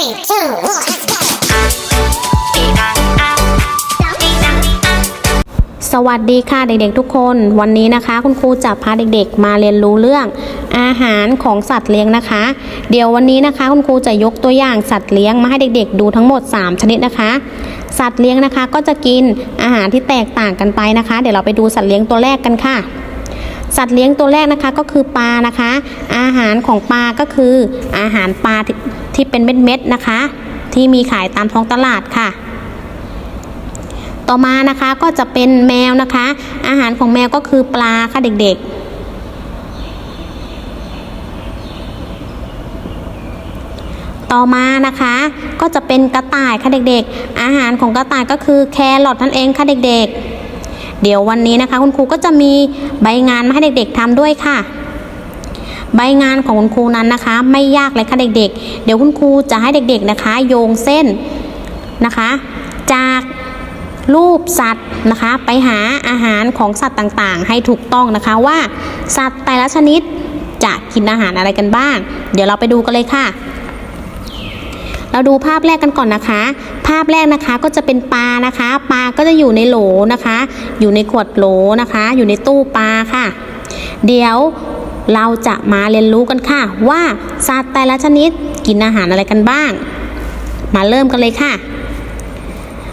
Three, two, one, let's go. สวัสดีค่ะเด็กๆทุกคน วันนี้นะคะ คุณครูจะพาเด็กๆ มาเรียนรู้เรื่องอาหารของสัตว์เลี้ยงนะคะ เดี๋ยววันนี้นะคะคุณครูจะยกตัวอย่างสัตว์เลี้ยงมาให้เด็กๆ ดูทั้งหมด 3 ชนิดนะคะ สัตว์เลี้ยงนะคะก็จะกินอาหารที่แตกต่างกันไปนะคะ เดี๋ยวเราไปดูสัตว์เลี้ยงตัวแรกกันค่ะสัตว์เลี้ยงตัวแรกนะคะก็คือปลานะคะ อาหารของปลาก็คืออาหารปลา ที่เป็นเม็ดๆนะคะ ที่มีขายตามท้องตลาดค่ะ ต่อมานะคะก็จะเป็นแมวนะคะ อาหารของแมวก็คือปลาค่ะเด็กๆต่อมานะคะ ก็จะเป็นกระต่ายค่ะเด็กๆ อาหารของกระต่ายก็คือแครอทนั่นเองค่ะเด็กๆ เดี๋ยววันนี้นะคะ คุณครูก็จะมีใบงานมาให้เด็กๆทำด้วยค่ะ ใบงานของคุณครูนั้นนะคะ ไม่ยากเลยค่ะเด็กๆเดี๋ยวคุณครูจะให้เด็กๆนะคะ โยงเส้นนะคะ จากรูปสัตว์นะคะ ไปหาอาหารของสัตว์ต่างๆ ให้ถูกต้องนะคะว่าสัตว์แต่ละชนิดจะกินอาหารอะไรกันบ้าง เดี๋ยวเราไปดูกันเลยค่ะ เราดูภาพแรกกันก่อนนะคะ ภาพแรกนะคะก็จะเป็นปลานะคะ ปลาก็จะอยู่ในโหลนะคะ อยู่ในขวดโหลนะคะ อยู่ในตู้ปลาค่ะ เดี๋ยว เราจะมาเรียนรู้กันค่ะ ว่าสัตว์แต่ละชนิดกินอาหารอะไรกันบ้าง มาเริ่มกันเลยค่ะ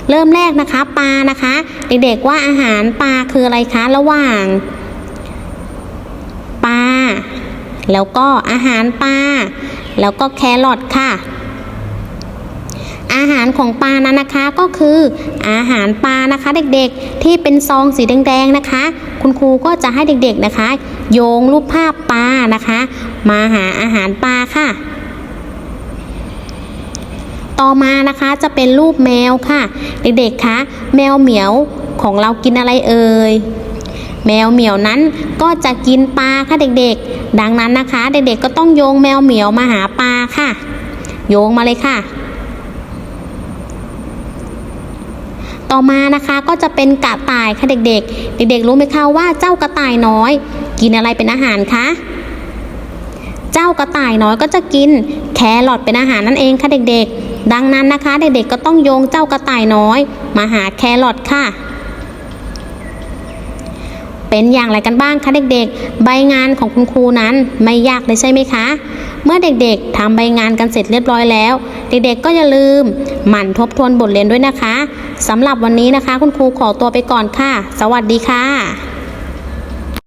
เริ่มแรกนะคะปลานะคะ เด็กๆว่าอาหารปลาคืออะไรคะระหว่างปลาแล้วก็อาหารปลาแล้วก็แครอทค่ะ อาหารของปลานั้นนะคะก็คืออาหารปลานะคะ เด็กๆที่เป็นซองสีแดงๆนะคะ คุณครูก็จะให้เด็กๆนะคะ โยงรูปภาพปลานะคะ มาหาอาหารปลาค่ะต่อมานะคะจะเป็นรูปแมวค่ะ เด็กๆคะแมวเหมียวของเรากินอะไรเอ่ยแมวเหมียวนั้นก็จะกินปลาค่ะเด็กๆ ดังนั้นนะคะ เด็กๆก็ต้องโยงแมวเหมียวมาหาปลาค่ะ โยงมาเลยค่ะ ต่อมานะคะก็จะเป็นกระต่ายค่ะเด็กๆ เด็กๆรู้ไหมคะว่าเจ้ากระต่ายน้อย กินอะไรเป็นอาหารคะเจ้ากระต่ายน้อยก็จะกินแครอทเป็นอาหารนั่นเองค่ะเด็กๆ ดังนั้นนะคะ เด็กๆก็ต้องโยงเจ้ากระต่ายน้อย มาหาแครอทค่ะ เป็นอย่างไรกันบ้างคะเด็กๆ ใบงานของคุณครูนั้นไม่ยากเลยใช่ไหมคะเมื่อเด็กๆทำใบงานกันเสร็จเรียบร้อยแล้ว เด็กๆก็อย่าลืมหมั่นทบทวนบทเรียนด้วยนะคะ สำหรับวันนี้นะคะ คุณครูขอตัวไปก่อนค่ะ สวัสดีค่ะ